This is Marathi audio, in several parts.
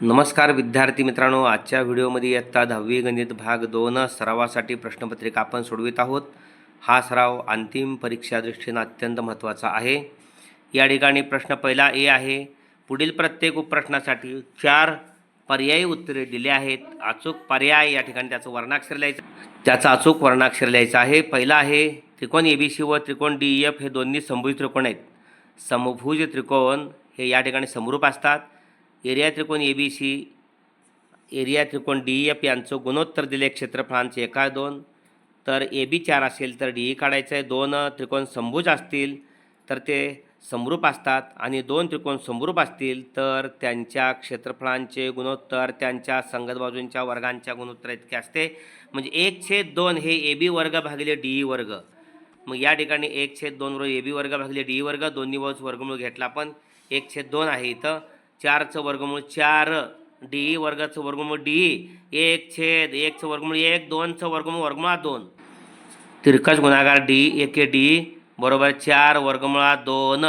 नमस्कार विद्यार्थी मित्रांनो आजच्या व्हिडिओमध्ये इयत्ता दहावी गणित भाग दोन सरावासाठी प्रश्नपत्रिका आपण सोडवित आहोत. हा सराव अंतिम परीक्षा दृष्टीनं अत्यंत महत्त्वाचा आहे. या ठिकाणी प्रश्न पहिला ए आहे पुढील प्रत्येक उपप्रश्नासाठी चार पर्यायी उत्तरे दिली आहेत. अचूक पर्याय या ठिकाणी त्याचं वर्णाक्षर लिहायचं त्याचं अचूक वर्णाक्षर लिहायचं आहे. पहिला आहे त्रिकोण ए बी सी व त्रिकोण डी एफ हे दोन्ही समभुज त्रिकोण आहेत. समभुज त्रिकोण हे या ठिकाणी समरूप असतात. एरिया त्रिकोण ए बी सी एरिया त्रिकोण डी एफ यांचं गुणोत्तर दिले क्षेत्रफळांचे एका दोन. तर ए बी चार असेल तर डी ई काढायचं आहे दोन. त्रिकोण समभुज असतील तर ते समरूप असतात. आणि दोन त्रिकोण समरूप असतील तर त्यांच्या क्षेत्रफळांचे गुणोत्तर त्यांच्या संगत बाजूंच्या वर्गांच्या गुणोत्तर इतके असते. म्हणजे एक छेद दोन हे ए बी वर्ग भागिले डी ई वर्ग. मग या ठिकाणी एक छेद दोन रोज ए बी वर्ग भागिले डी ई वर्ग दोन्ही बाजूच वर्गमूळ घेतला पण एक छेद दोन आहे इथं. चारचं वर्गमूळ चार डी वर्गाचं वर्गमूळ डी एक छेद एकचं वर्गमूळ एक दोनचं वर्गमूळ वर्गमुळात दोन. तिरकस गुणाकार डी एके डी बरोबर चार वर्गमुळात दोन.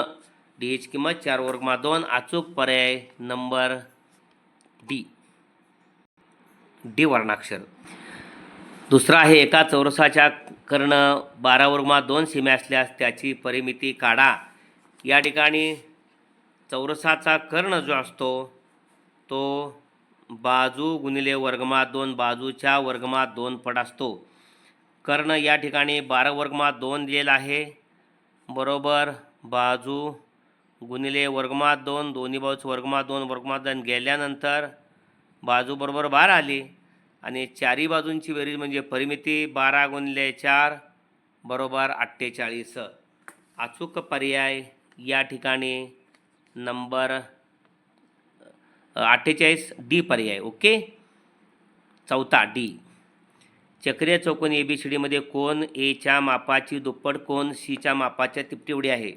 डीची किंमत चार वर्गमुळात दोन अचूक पर्याय नंबर डी. डी वर्णाक्षर. दुसरा आहे एका चौरसाच्या कर्ण बारा वर्गमा दोन सीमे असल्यास त्याची परिमिती काढा. या ठिकाणी चौरसाचा कर्ण जो असतो तो बाजू गुणिले वर्गमात दोन बाजूच्या वर्गमात दोन पट असतो. कर्ण या ठिकाणी बारा वर्गमात दोन दिलेला आहे. बरोबर बाजू गुणिले वर्गमात दोन दोन्ही बाजूचं वर्गमात दोन वर्गमात दोन गेल्यानंतर बाजू बरोबर बारा आली आणि चारी बाजूंची बेरीज म्हणजे परिमिती बारा गुणिले चार बरोबर अठ्ठेचाळीस. अचूक पर्याय या ठिकाणी नंबर अठ्ठेचाळीस डी पर्याय ओके? चौथा डी. चक्रीय चौकोन ए बी सी डीमध्ये कोण एच्या मापाची दुप्पट कोण सीच्या मापाच्या तिपटीवडी आहे?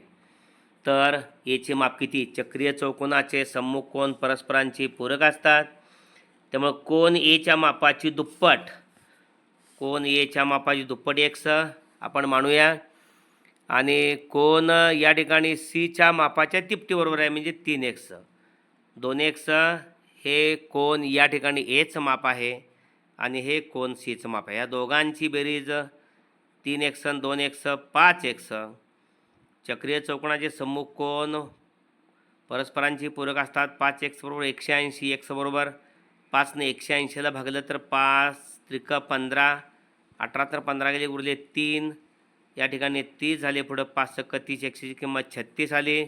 तर एचे माप किती? चक्रीय चौकोनाचे सम्मुख कोण परस्परांचे पूरक असतात. त्यामुळं कोण एच्या मापाची दुप्पट कोण एच्या मापाची दुप्पट एक्स आपण मानूया. आणि कोण या ठिकाणी सीच्या मापाच्या तिपटीबरोबर आहे म्हणजे तीन एक्स दोन एक्स हे कोण या ठिकाणी एचं माप आहे आणि हे कोण सीचं माप आहे. या दोघांची बेरीज तीन एक्स दोन एक्स पाच एक्स चक्रीय चौकोनाचे सम्मुख कोण? परस्परांची पूरक असतात पाच एक्स बरोबर एकशे ऐंशी एक्स बरोबर पाचने एकशे ऐंशीला भागलं तर पाच त्रिक पंधरा अठरा तर पंधरा गेले उरले तीन. या ठिकाणी तीस झाले पुढं पाच सक्क तीस एकशेची किंमत छत्तीस आली.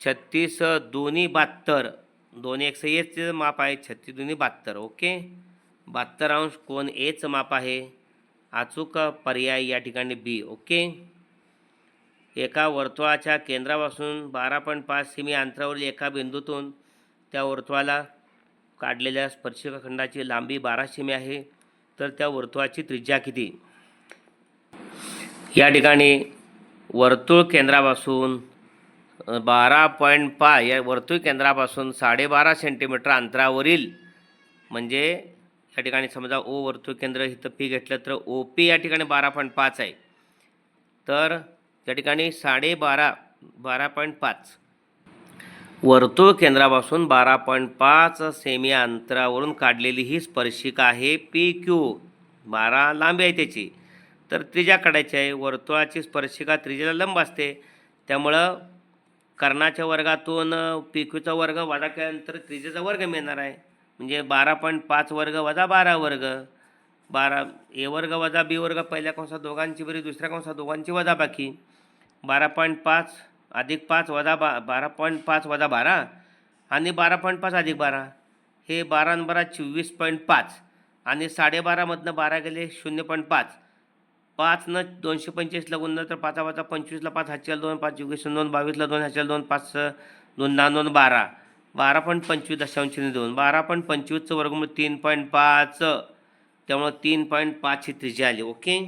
छत्तीस दोन्ही बहात्तर दोन्ही एकशे एचं माप आहे छत्तीस दोन्ही बहात्तर ओके? बहात्तर अंश कोण एचं माप आहे. अचूक पर्याय या ठिकाणी बी ओके? एका वर्तुळाच्या केंद्रापासून बारा पॉईंट पाच सेमी अंतरावरील एका बिंदूतून त्या वर्तुळाला काढलेल्या स्पर्शिका खंडाची लांबी बारा सेमी आहे. तर त्या वर्तुळाची त्रिज्या किती? या ठिकाणी वर्तुळ केंद्रापासून बारा पॉईंट पा या वर्तुळ केंद्रापासून साडेबारा सेंटीमीटर अंतरावरील म्हणजे या ठिकाणी समजा ओ वर्तुळ केंद्र इथं पी घेतलं तर ओ पी या ठिकाणी बारा पॉईंट पाच आहे. तर त्या ठिकाणी साडेबारा बारा पॉईंट पाच. वर्तुळ केंद्रापासून बारा पॉईंट पाच सेमी अंतरावरून काढलेली ही स्पर्शिका आहे पी क्यू. बारा लांबी आहे त्याची. तर त्रिजा काढायची आहे. वर्तुळाची स्पर्शिका त्रिजेला लंब असते. त्यामुळं कर्णाच्या वर्गातून पिकूचा वर्ग वजा केल्यानंतर त्रिजेचा वर्ग मिळणार आहे. म्हणजे बारा पॉईंट पाच वर्ग वजा बारा वर्ग. बारा ए वर्ग वजा बी वर्ग पहिल्या कंसात दोघांची बरी दुसऱ्या कंसात दोघांची वजा बाकी. बारा पॉईंट पाच अधिक पाच वजा बा बारा पॉईंट पाच वजा बारा आणि बारा पॉईंट पाच अधिक बारा. हे बारा बारा चोवीस पॉईंट पाच आणि साडेबारामधनं बारा गेले शून्य पॉईंट पाच. पाच न दोनशे पंचवीसला गुणलं तर पाचा पाचा पंचवीसला पाच हातच्याला दोन पाच चोवीस दोन बावीसला दोन हजार दोन पाच दोन दहा दोन बारा. बारा पॉईंट पंचवीस दशांश दोन बारा पॉईंट पंचवीसचं वर्गमूळ तीन पॉईंट पाच. त्यामुळं तीन पॉईंट पाच ही त्रिजा आली. ओके?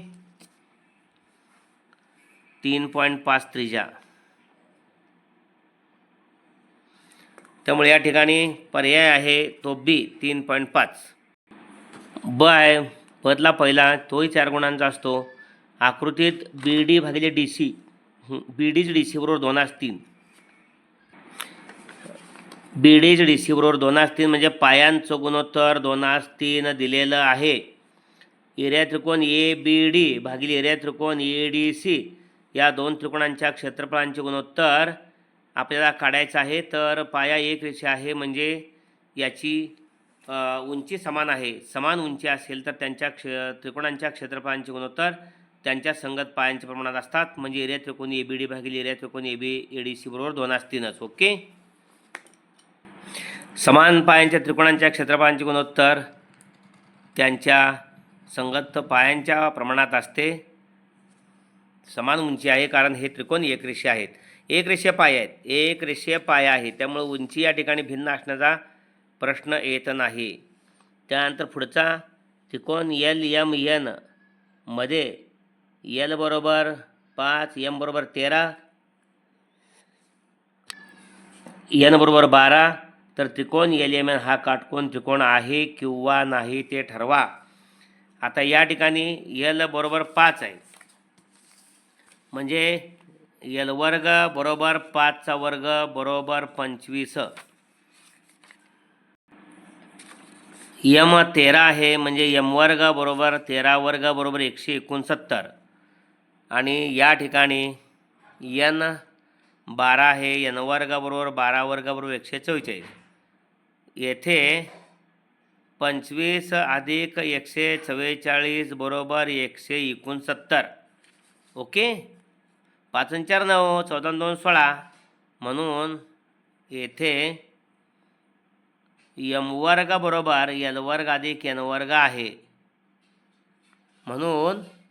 तीन पॉईंट पाच त्रिज्या. त्यामुळे या ठिकाणी पर्याय आहे तो बी तीन पॉईंट पाच. ब आहे बदला पहिला तोही चार गुणांचा असतो. आकृतीत बी डी भागिले डी सी बी डीच डी सी बरोबर दोन असतील बी डीज डी सी बरोबर दोन तीन म्हणजे पायांचं गुणोत्तर दोनास तीन दिलेलं आहे. एरिया त्रिकोण ए बी डी भागिले एरिया त्रिकोण ए डी सी या दोन त्रिकोणांच्या क्षेत्रफळांचे गुणोत्तर आपल्याला काढायचं आहे. तर पाया एक रेषा आहे म्हणजे याची उंची समान आहे. समान उंची असेल तर त्यांच्या क्ष त्रिकोणांच्या क्षेत्रफळांचे गुणोत्तर त्यांच्या संगत पायांच्या प्रमाणात असतात. म्हणजे एरिया त्रिकोण ए बी डी भागिले एरिया त्रिकोण A B A D C बरोबर दोन तीनच ओके? समान पायांच्या त्रिकोणांच्या क्षेत्रफळांचे गुणोत्तर त्यांच्या संगत पायांच्या प्रमाणात असते. समान उंची आहे कारण हे त्रिकोण एकरेषीय आहेत. एकरेषीय पाय आहेत. एक रेषीय पाय आहे त्यामुळे उंची या ठिकाणी भिन्न असण्याचा प्रश्न येत नाही. त्यानंतर पुढचा त्रिकोण एल एम एनमध्ये एल बरोबर पाच एम बरोबर तेरा. एन बरोबर बारा. तर त्रिकोण एल एम एन हा काटकोन त्रिकोण आहे किंवा नाही ते ठरवा. आता या ठिकाणी यल बरोबर पाच आहे. म्हणजे यल वर्ग बरोबर पाचचा वर्ग बरोबर पंचवीस. यम तेरा आहे म्हणजे यम वर्ग बरोबर तेरा वर्ग बरोबर एकशे एकोणसत्तर. आणि या ठिकाणी यन बारा हे यन वर्गाबरोबर बारा वर्गाबरोबर एकशे चव्वेचाळीस. येथे पंचवीस अधिक एकशे चव्वेचाळीस बरोबर एकशे एकोणसत्तर. ओके? पाच चार नऊ चौदा दोन सोळा. म्हणून येथे यम वर्ग बरोबर यल वर्ग अधिक यन वर्ग आहे. म्हणून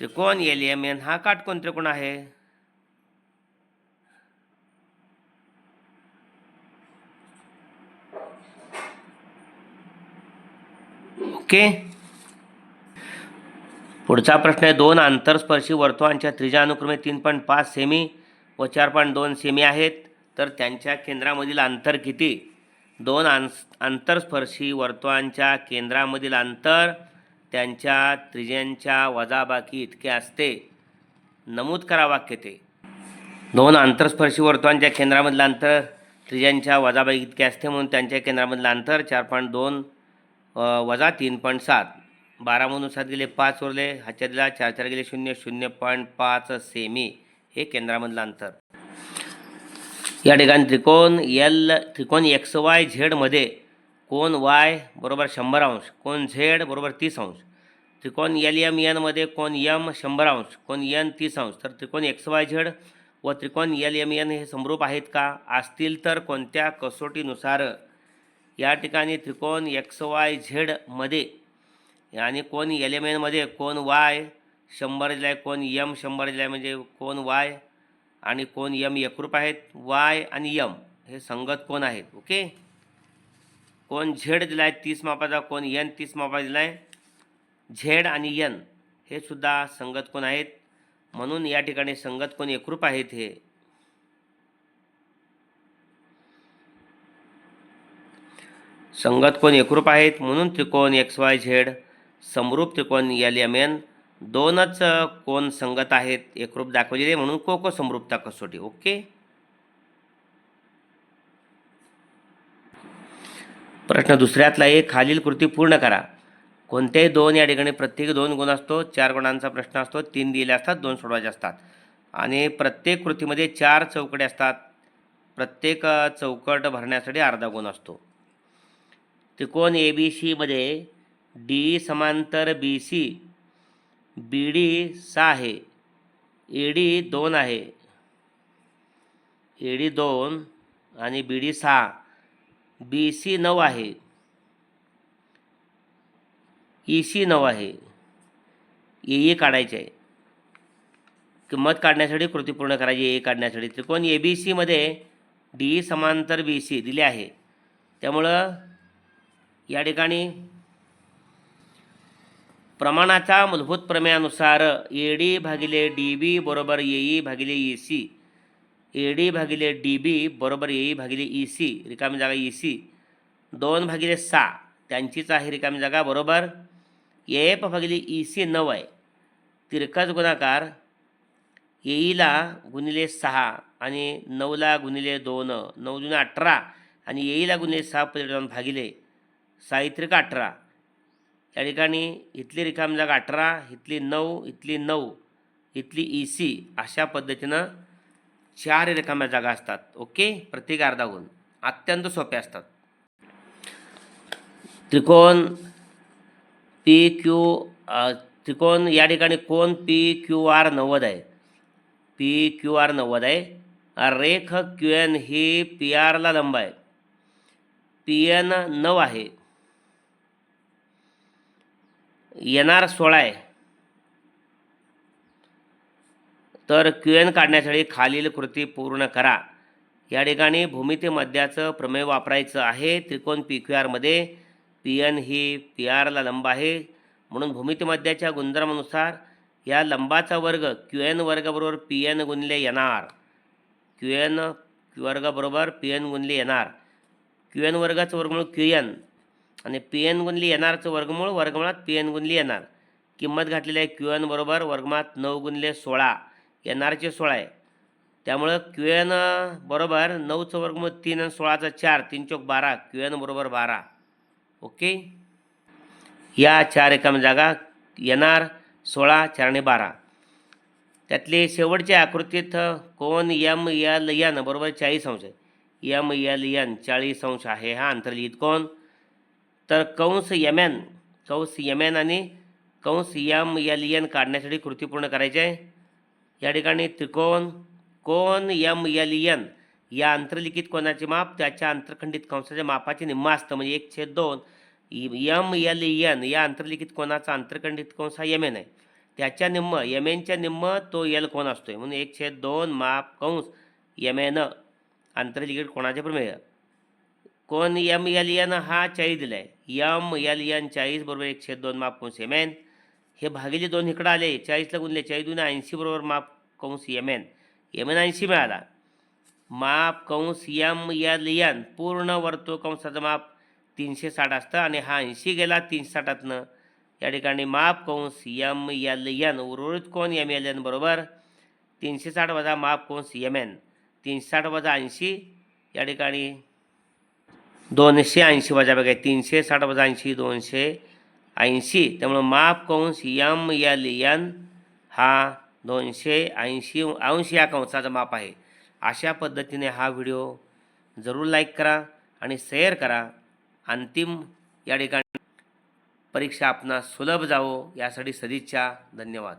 त्रिकोण एल एम एन हा काटकोन त्रिकोण आहे. ओके. पुढचा प्रश्न आहे दोन आंतरस्पर्शी वर्तुळांच्या त्रिज्या अनुक्रमे तीन पॉईंट पाच सेमी व चार पॉईंट दोन सेमी आहेत. तर त्यांच्या केंद्रामधील अंतर किती? दोन आं आंतरस्पर्शी वर्तुळांच्या केंद्रामधील अंतर त्यांच्या त्रिज्यांच्या वजाबाकी इतके असते. नमूद करा वाक्य ते. दोन आंतरस्पर्शी वर्तुळांच्या केंद्रामधलं अंतर त्रिज्यांच्या वजाबाकी इतके असते म्हणून त्यांच्या केंद्रामधलं अंतर चार पॉईंट दोन वजा तीन पॉईंट सात. बारामधून सात गेले पाच उरले हाच्या दिला चार चार गेले शून्य शून्य पॉईंट पाच सेमी हे केंद्रामधलं अंतर. या ठिकाणी त्रिकोण एल त्रिकोण एक्स वाय झेडमध्ये कोण वाय बरोबर शंभर अंश कोण झेड बरोबर तीस अंश. त्रिकोण एल एम एनमध्ये कोण यम शंभर अंश कोण एन तीस अंश. तर त्रिकोण एक्स वाय झेड व त्रिकोण एल एम एन हे समरूप आहेत का? असतील तर कोणत्या कसोटीनुसार? या ठिकाणी त्रिकोण एक्स वाय झेडमध्ये आणि कोण एल एम एनमध्ये कोण वाय शंभर दिला आहे कोण यम शंभर दिला आहे म्हणजे कोण वाय आणि कोण यम एकरूप आहेत. वाय आणि यम हे संगत कोण आहेत? ओके? कोण झेड दिला आहे तीस मापाचा कोण यन तीस मापा दिला आहे झेड आणि यन हे सुद्धा संगत कोण आहेत? म्हणून या ठिकाणी संगत कोण एकरूप आहेत हे? संगत कोण एकरूप आहेत? म्हणून त्रिकोण एक्स वाय झेड समरूप त्रिकोण एल एम एन दोनच कोण संगत आहेत एकरूप दाखवलेले म्हणून को को समरूपता कसोटी. ओके? प्रश्न दुसऱ्यातला एक खालील कृती पूर्ण करा. कोणत्याही दोन या ठिकाणी प्रत्येकी दोन गुण असतो चार गुणांचा प्रश्न असतो तीन दिले असतात दोन सोडवायचे असतात. आणि प्रत्येक कृतीमध्ये चार चौकडे असतात. प्रत्येक चौकट भरण्यासाठी अर्धा गुण असतो. त्रिकोण ए बी सीमध्ये डी समांतर बी सी बी डी सहा आहे. ए डी दोन आहे. ए डी दोन आणि बी डी सहा. बी सी नऊ आहे. ई सी नऊ आहे. ए ई काढायचे आहे. किंमत काढण्यासाठी कृती पूर्ण करायची ए काढण्यासाठी. त्रिकोण ए बी सीमध्ये डी समांतर बी सी दिले आहे. त्यामुळं या ठिकाणी प्रमाणाच्या मूलभूत प्रमेयानुसार ए डी भागिले डी बी बरोबर ए ई भागिले ई सी ए डी भागिले डी बी बरोबर ए ई भागिले ई सी रिकामी जागा ई सी दोन भागिले सहा. त्यांचीच आहे रिकामी जागा. बरोबर? एफ भागिले ई सी नऊ आहे तिरकाच गुणाकार येईला गुणिले सहा आणि नऊला गुणिले दोन नऊ जुने अठरा आणि येईला गुणिले सहा पर्यटन भागिले साहित्रिक अठरा या ठिकाणी इथली रिकाम जागा अठरा इथली नऊ इथली नऊ इथली ई सी अशा पद्धतीनं चार रिकाम्या जागा असतात ओके प्रत्येक अर्धा गुण अत्यंत सोपे असतात त्रिकोण पी क्यू त्रिकोण या ठिकाणी कोण पी क्यू आर नव्वद आहे? पी क्यू आर नव्वद आहे. रेख क्यू एन ही पी आरला लंब आहे. पी एन नऊ आहे. एन आर सोळा आहे. तर क्यू एन काढण्यासाठी खालील कृती पूर्ण करा. या ठिकाणी भूमिती मध्याचं प्रमेय वापरायचं आहे. त्रिकोण पी क्यू आरमध्ये पी एन ही पी आरला लंब आहे. म्हणून भूमितीमध्याच्या गुणधर्मानुसार या लंबाचा वर्ग क्यू एन वर्गाबरोबर पी एन गुणले एन आर. क्यू एन वर्गाबरोबर पी एन गुणले एन आर. क्यू एन वर्गाचं वर्गमूळ क्यू एन आणि पी एन गुणली एन आरचं वर्गमूळ वर्गमुळात पी एन गुणली एन आर. किंमत घातलेली आहे क्यू एन बरोबर वर्गमात नऊ गुणले सोळा. एन आरचे सोळा आहे. त्यामुळं क्यू एन बरोबर नऊचं वर्गमूळ तीन आणि सोळाचं चार. तीन चौक बारा. क्यू एन बरोबर बारा. ओके? या चार एकाम जागा येणार सोळा चार आणि बारा. त्यातले शेवटच्या आकृतीत कोण यम यल यन बरोबर चाळीस अंश यम यल यन चाळीस अंश आहे हा अंतर्लिहित कोण? तर कंस यमॅन कंस यमॅन आणि कंस यम यल यन काढण्यासाठी कृती पूर्ण करायची आहे. या ठिकाणी त्रिकोण कोण यम यल यन या अंतर्लिखित कोणाचे माप? त्याच्या अंतरखंडित कंसाच्या मापाचे निम्म असतं म्हणजे एक छेद दोन. यम यल यन या अंतर्लिखित कोणाचा अंतरखंडित कंस हा यमेन आहे. त्याच्या निम्म यमेनच्या निम्म तो यल कोण असतोय. म्हणून एक छेद दोन माप कंस यमेन अंतर्लिखित कोणाचे प्रमेय कोण यम यल यन हा चाळीस दिला आहे यम यल यन चाळीस बरोबर एक छेद दोन माप कंस एम एन हे भागिले दोन इकडं आले. चाळीसला गुणले चाळीस दोन ऐंशी बरोबर माप कंस एम एन एम एन ऐंशी मिळाला. माप कंस यम यल यन पूर्ण वर्तुळ कंसाचं माप तीनशे साठ असतं आणि हा ऐंशी गेला तीनशे साठातनं. या ठिकाणी माप कंस यम यल यन उर्वरित कोण यम यल यन बरोबर? तीनशे साठ वजा माप कंस यम एन तीनशे साठ वजा ऐंशी या ठिकाणी दोनशे ऐंशी वजा बघा तीनशे साठ वजा ऐंशी दोनशे ऐंशी. त्यामुळं माप कंस यम यल यन हा दोनशे ऐंशी अंश या कंसाचा माप आहे. अशा पद्धतीने हा व्हिडिओ जरूर लाईक करा आणि शेअर करा. अंतिम या ठिकाणी परीक्षा आपणास सुलभ जावो यासाठी सदिच्छा धन्यवाद.